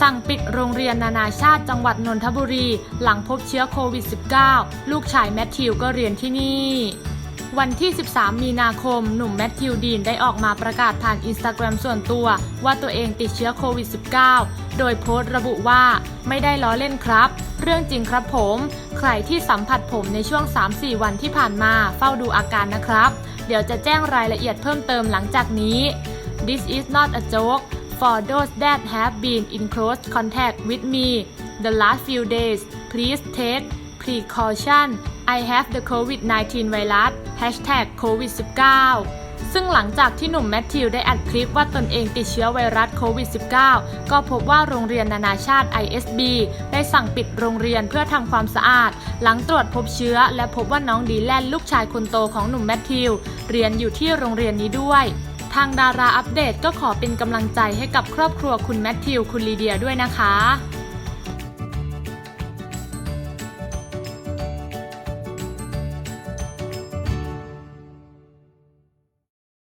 สั่งปิดโรงเรียนนานาชาติจังหวัดนนทบุรี หลังพบเชื้อโควิด -19 ลูกชายแมทธิวก็เรียนที่นี่ วันที่ 13 มีนาคม หนุ่มแมทธิวดีนได้ออกมาประกาศผ่านอินสตาแกรมส่วนตัว ว่าตัวเองติดเชื้อโควิด -19 โดยโพสต์ระบุว่าไม่ได้ล้อเล่นครับ เรื่องจริงครับผม ใครที่สัมผัสผมในช่วง 3-4 วันที่ผ่านมาเฝ้าดูอาการนะครับ เดี๋ยวจะแจ้งรายละเอียดเพิ่มเติมหลังจากนี้ This is not a joke for those that have been in close contact with me the last few days please take precaution I have the COVID-19 virus hashtag COVID 19 ซึ่งหลังจากที่หนุ่มแมทธิวได้อัดคลิปว่าตนเองติดเชื้อไวรัสโควิด -19 ก็พบว่าโรงเรียนนานาชาติ ISB ได้สั่งปิดโรงเรียนเพื่อทำความสะอาด หลังตรวจพบเชื้อและพบว่าน้องดีแลนลูกชายคนโตของหนุ่มแมทธิว เรียนอยู่ที่โรงเรียนนี้ด้วย ทางดาราอัปเดตก็ขอเป็นกำลังใจให้กับครอบครัวคุณแมทธิวคุณลีเดียด้วยนะคะ